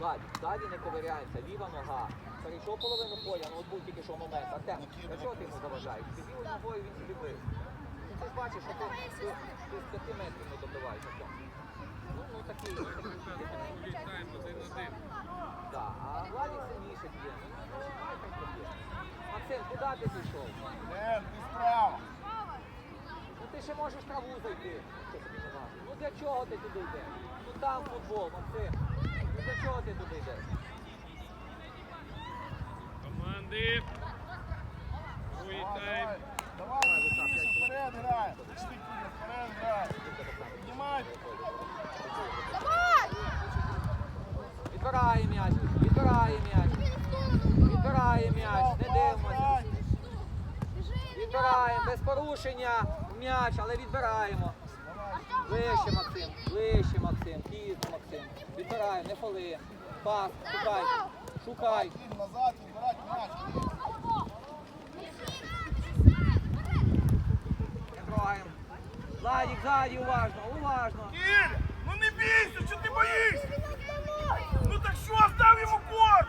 Владі, ззаді не ковиряємося, ліва нога. Перейшов половину поля, ну от був тільки що момент. Артем, для чого ти йому заважаєш? Ти лівою ногою він собі бив. Ну, Ти ж бачиш, що ти, ти, ти з п'яти метрів не добиваєш Артем. Ну, ну такий, ну, такий. Влітаємо один один. Да, а Владик сильніше б'є. Ну, ну, немає там проблем. Максим, куди ти пішов? Ден, ти справа. Ну ти ще можеш траву зайти. Ну для чого ти туди йдеш? Ну там футбол, Максим. Для чого ти туди йдеш? Команди. Другий Давай, тайм. давай. Давай, Міша, вперед грай. Вперед грай. Піднімай. Відбирає м'яч, відбирає м'яч, відбирає м'яч, не дивимося. Відбираємо, без порушення м'яч, але відбираємо. Ближче, Максим, ближче, Максим, Відбираємо, не фоли. Пас, шукай, шукай. Назад, відбирати м'яч. Владик, ззаді, уважно, уважно. Кіль, ну не бійся, що ти боїшся? Ну так що, став йому корт.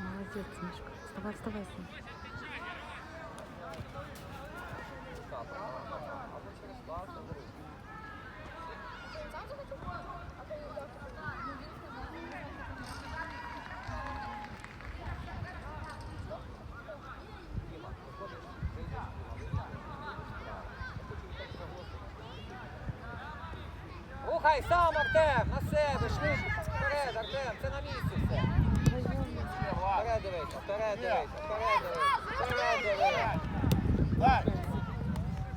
Молодец, Мишка. Вставай, вставай, сын. Або через пас, або руку. Діма, виходиш, вийдеш, Рухай сам, Артем, на себе, швидко, вперед, Артем, це на місці все. Вперед дивися, вперед дивися, вперед дивися, вперед дивися.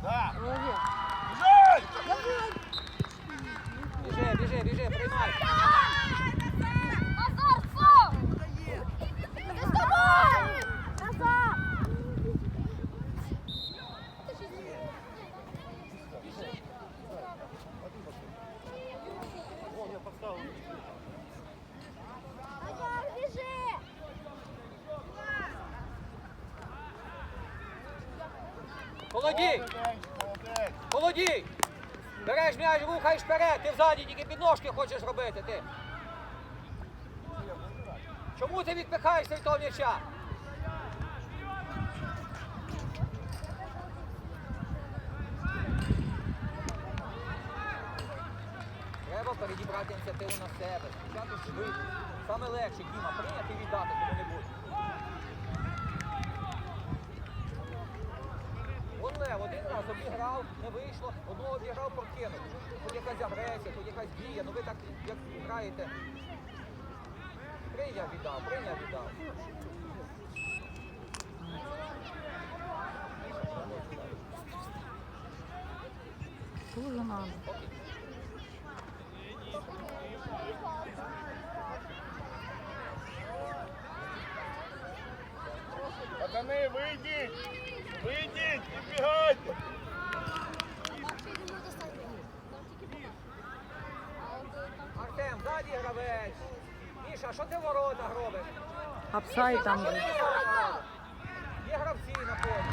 Да. Молодец. Біжай! Біжи, біжи, біжи, приймай. Холодій, Молодець, молодець. холодій. Береш м'яч, рухаєш взаді тільки підножки хочеш робити, ти. Чому ти відпихаєшся від того м'яча? Треба передібрати ініціативу на себе, спочатку швидко. Саме легше, Діма, прийняти і віддати кому-небудь. Лев один раз обіграв, не вийшло, одного обіграв, прокинув. Тут якась агресія, тут якась дія, ну ви так як граєте. Прийняв віддав, прийняв віддав. Тоже надо. Пацани, вийдіть! Вийдіть, відбігайте! Артем, ззаді гравець. Міша, що ти в воротах робиш? Апсайд там? Є гравці на полі.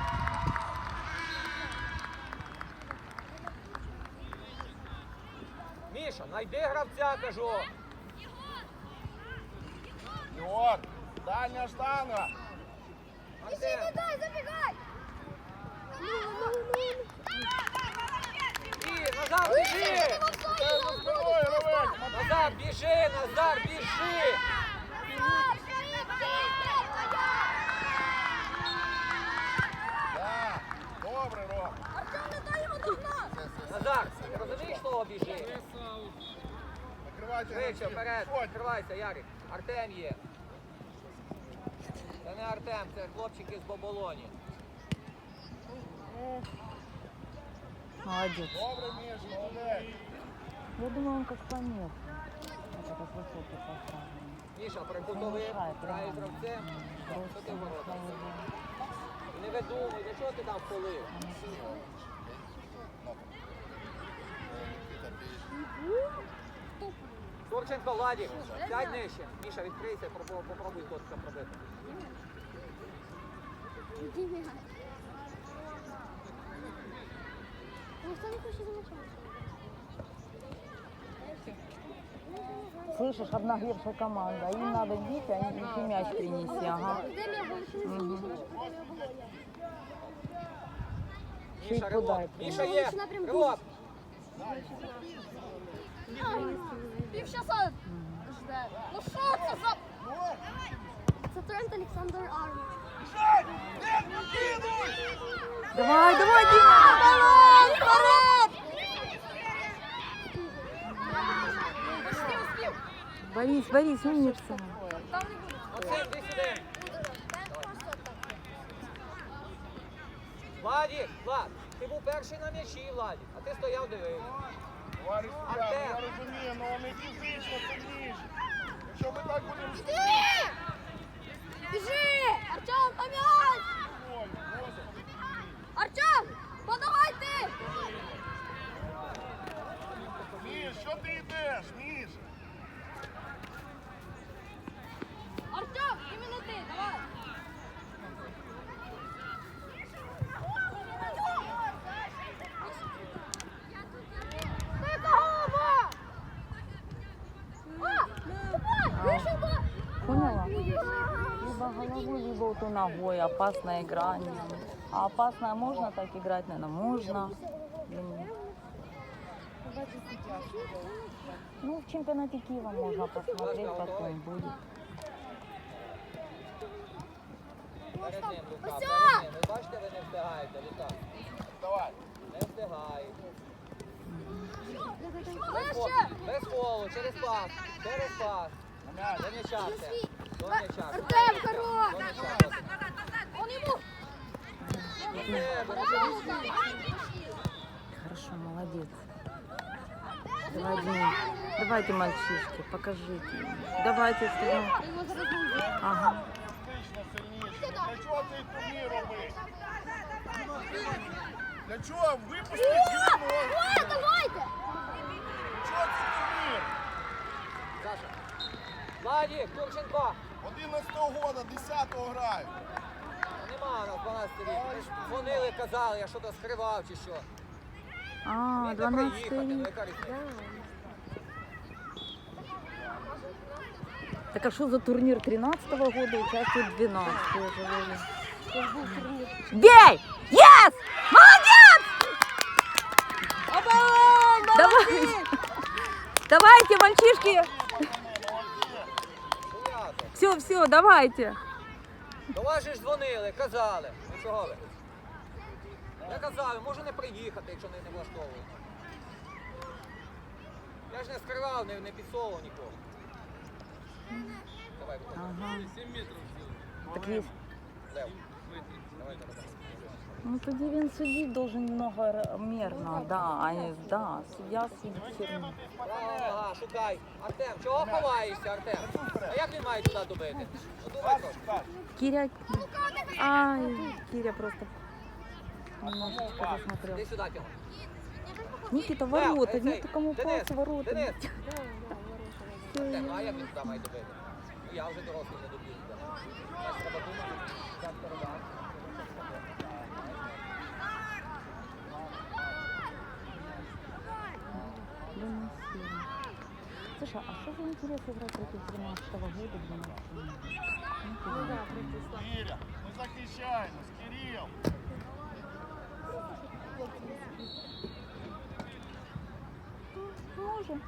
Міша, найди гравця, кажу. Ігор, дальня штанга! Артем, і Назар, біжи! Спиною, гравець! Назар, біжи, Назар, біжи! Добре, Ром. Назар, розумієш слово біжи? Швидше, вперед, відкривайся, Ярик. Артем є. Це не Артем, це хлопчики з Боболоні. Молодец. Добре, Міш, молодець. Я думаю, он как помех. Это как высокий поставлен. Міша, прикутовий, мешает грає прямо. гравцем. Що ти Просто в воротах? молодец. І Не видумуй, для чого ти там полив? Турченко, Владик, сядь нижче. Міша, відкрийся, попробуй, котика пробити. Ніхто не хоче. Слышишь, одна обнаглевшая команда. Им надо бить, а им еще мяч принеси. Ага. Болонія. Ще Міша, ривок. подай. Міша є. Ривок. Півчаса жде. Ну що це за... Це Трент Олександр покидуй! Давай, давай, Дима! Давай, вперед! Борис, Борис, умница. Сюди. Владик, Влад, ти був перший на м'ячі, Владик, а ти стояв дивився. Товариш я розумію, але вони фізично сильніші. Якщо ми так будемо Біжи! Біжи! Артем, Господи. Артем, подавай головой, либо вот у ногой. Опасная игра. не- А опасная можно так играть, наверное, можно. Ну, в чемпионате Киева можно посмотреть, потом будет. Ви бачите, ви не встигаєте, Лука. Давай. Не встигаєте. Без, фолу, через пас, через пас. На м'яч. До м'яча все. До м'яча. Артем, хорош! До м'яча. Он ему! Ні, бо Хорошо, молодец. Давай, Дима. Давайте, мальчишки, покажите. им. Давайте, что Його зараз буде. Ага. Фізично сильніші. Для чого цей турнір робити? Для чого? Випустіть гімно. Ой, давайте! Для чого цей турнір? Саша. Владик, Турченко. 11-го года, 10-го грають. Нема у нас 12 рік. Ми ж дзвонили, казали, я що-то скривав чи що. А, Мені 12 приїхати, ну рік. яка різниця? Так а что за турнир 13 года участвует 12 уже. Бей! Yes! Молодец! Давай! Давайте, мальчишки! Все, все, давайте. До вас же ж дзвонили, казали. Ну чого ви? Я казав, можу не приїхати, якщо не, не влаштовує. Я ж не скривав, не, не підсовував нікого. Давай. Ага. 7 метрів. Так є. Лев. Давай, давай. Ну, тоді він судить должен немного р- мерно, да, а не, да, суддя судить равно. Шукай. Артем, чого ховаєшся, Артем? А як він має туди добити? Ну думай трошки. Киря, ай, Киря просто немножечко засмотрел. Іди сюди, Тьома. Никита, Лев, ворота, е, цей, нет кому Денис, пас, ворота. Денис. Артем, а як він туди має добити? Ну я вже дорослий не доб'ю. туди. Треба думати, як передати. Слушай, а что за интерес играть против 13 года 12 Ну, да, Кіря, ми захищаємось, Кирил. Може.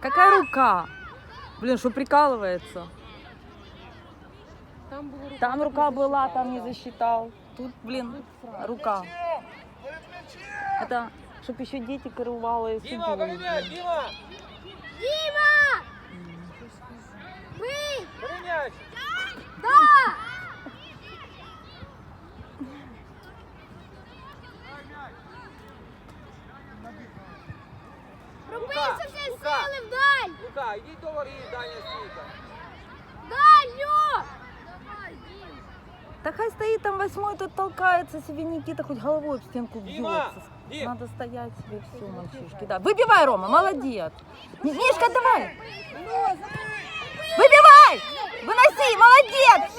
Какая рука? Блин, что прикалывается? Там рука была, там не засчитал. Тут, блин, рука. Это, чтоб еще дети судили. бери м'яч, Діма! Діма! Бий! Бери! Да! Пробийся всі сили вдаль! Лука, йдіть до воріт, дальня стійка. Дальню! Давай, Дім! Да хай стоит там восьмой, тут толкается себе Никита, хоть головой в стенку Дима! бьется. Дим! Надо стоять себе все, мальчишки. Да. Выбивай, Рома, молодец. Ми- Мишка, давай. Выбивай! Выноси, молодец!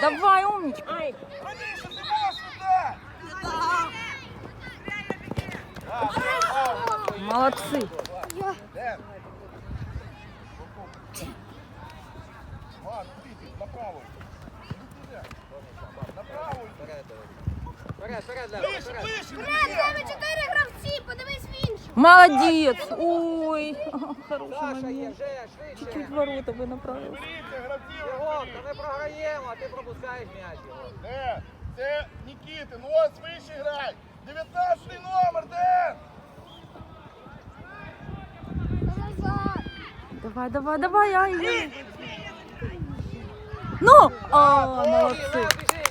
Давай, умничка. Раніше ти можеш сюди! Молодцы. Ден! Марк, Вітя, направо. Вперед, вперед, Лева, вперед. Брат, тебе чотири гравці, подивись в іншу. Молодец. Ой, хороший Саша є, момент. вже, Чуть-чуть швидше. ворота бы направил. Беріться, та ми програємо, а ти пропускаєш м'яч. Ден, це Нікітин, ось вище грай. 19 номер. Назад. Давай, давай, давай, ай. ай. Ну, а, Ой, молодцы. Лев, біжи.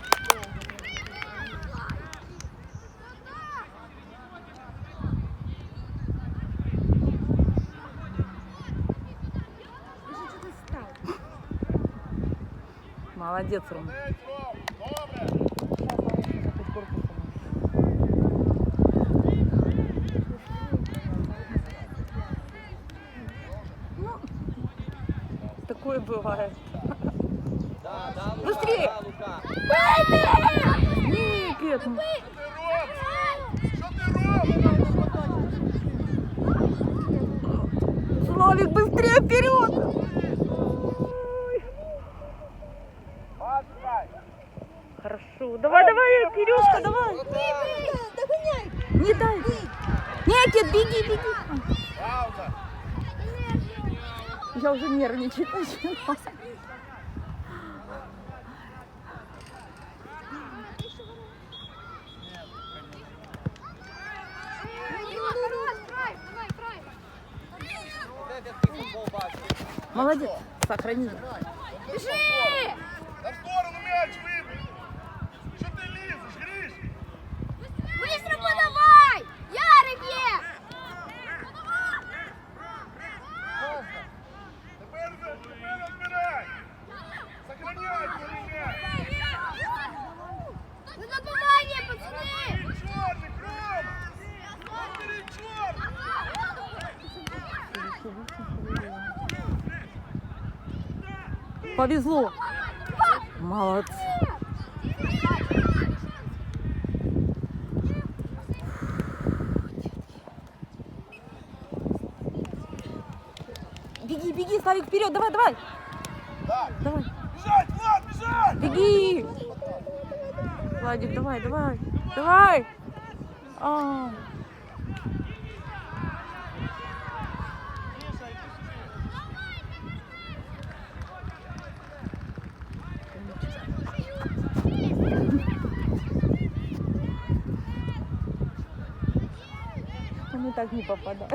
Молодец. Ром. Беги, беги. Пауза. Я уже нервничать начала. Хорош, драйв, давай, Повезло. Молодцы. Беги, беги, Славик, вперед, давай, давай. Так, Давай, біжать, Влад, біжать. беги. Владик, давай, давай, давай. А, он и так не попадал.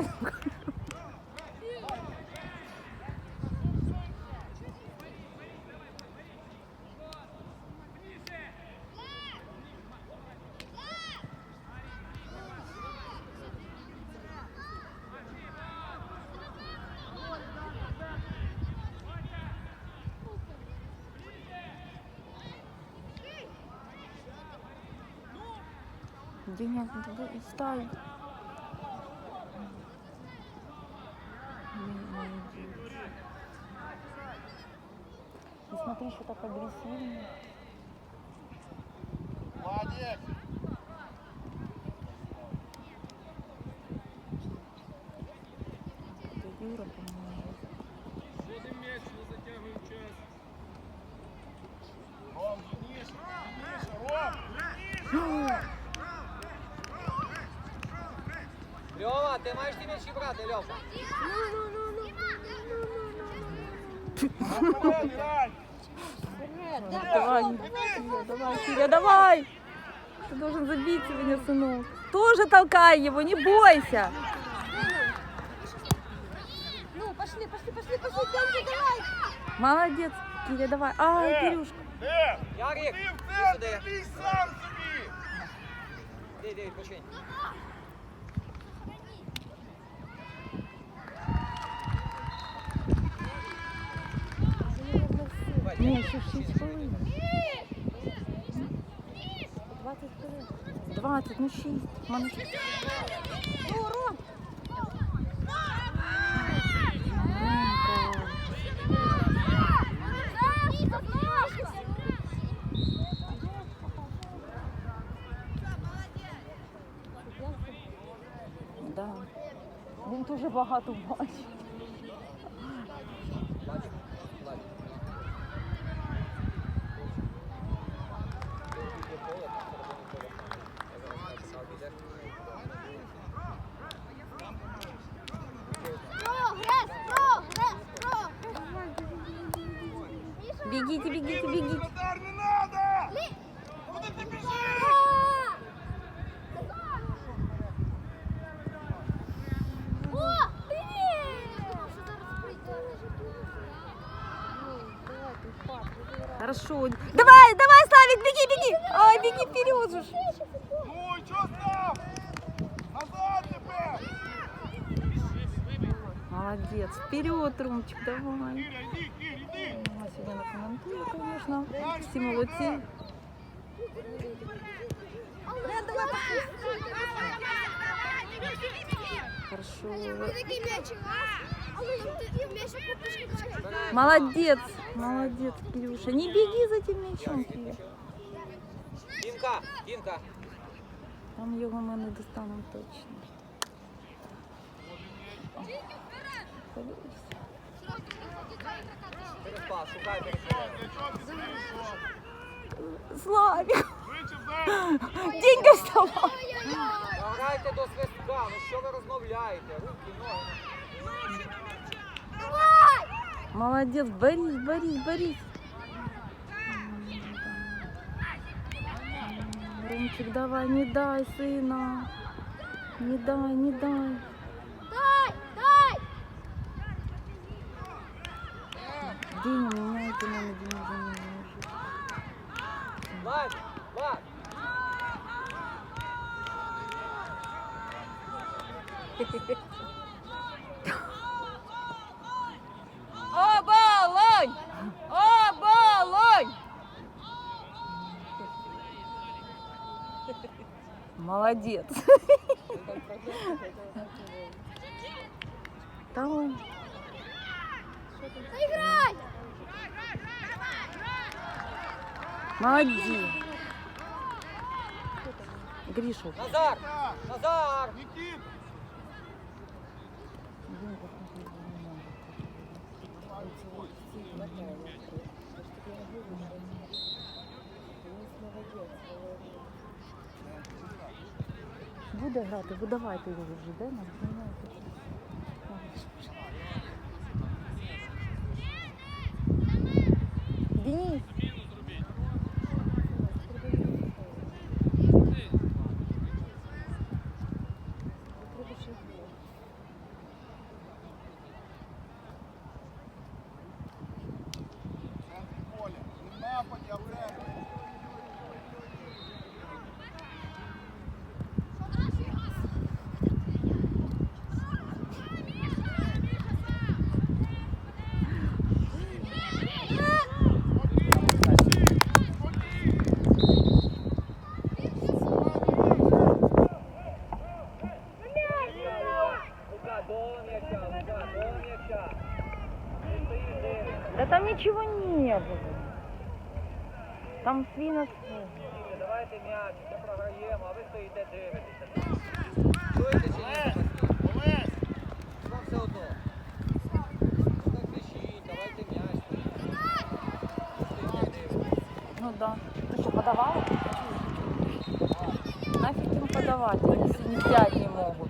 Денег не ставить. Так агрессивно. Молодець. Это Юра, по-моему. Жоден м'яч не затягує в час. Ром, длинніше, длинніше, Ром, длинніше. Льова, ти маєш ті м'ячі брати, Льовка. Наперед грай. Давай, Киря, давай, Киря, давай! Ты должен забить сегодня, сынок. Тоже толкай его, не бойся. Ну, пошли, пошли, пошли, пошли, Демчик, давай! Молодец, Киря, давай. Ай, Е, Кирюшка. Де? Ярик, Ти в іди центр, сюди. бій сам собі. Іди, іди, відпочинь. Не, еще шесть хвилин. 20 хвилин. 20, ну 6. Мене... О, Да. Він дуже багато бачить. Хорошо. Давай, давай, Славик, беги, беги. Ай, беги вперед же. ж. Ну, і чого став? Назад тепер! Молодец. Вперед, Ромчик, давай. Кіря, йди, Кір, йди! Мама сьогодні не коментує, звісно. Всі молодці. Хорошо. Такий м'ячик. Але ти м'ячик попишки. Молодец, молодец, Кирюша. Не беги за тем мячом, Киря. Дімка, Дімка. Там його ми не достанемо точно. О. Подивись. Через пас, шукай перестріляй. Для чого ти стоїш? Славик, Швидше вдарь! деньги вставай. Грайте до свистка, ну що ви розмовляєте? Руки, ноги. Молодец, Борис, Борис, Борис. Ромчик, давай, не дай сына. Не дай, не дай. Дай! Дай! День меняйте на день замену. Влад, Влад. Оболонь! Молодец. Там он. Играй! Молодец. Гриша. Назар! Назар! Нікіт! Буде грати, видавайте його вже, де нам знімайте. Денис, Центр поля. Не в нападі, а в центрі. Лука, до м'яча, Лука, до м'яча. Ти стоїш, дивишся. да там ничего не было. Там свій на свій. Давайте м'яч, ми програємо, а ви стоїте дивитеся. Чуєте давайте м'яч. Ну да. Нафиг им подавать, если не взять не могут.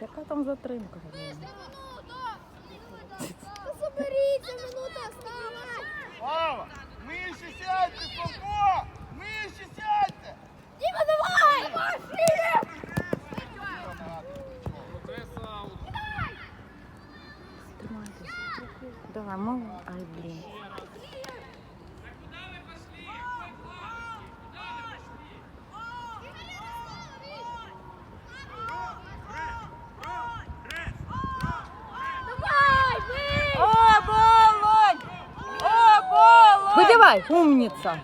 Яка там затримка? Ви Заберіться, ну, минута Слава! Миші сядьте, Славко! Миші сядьте! Діма, давай! Давай, Тримайтеся. Давай, мало. Ай, блін. Давай, умница.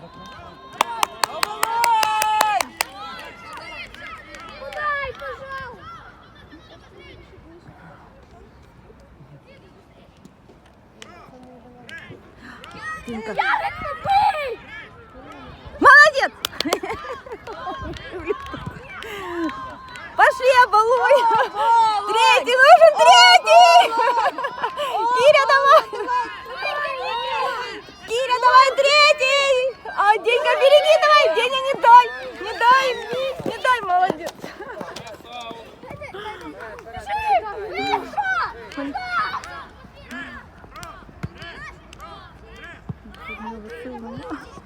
Молодец! Пошли, обалуй! 我不去了。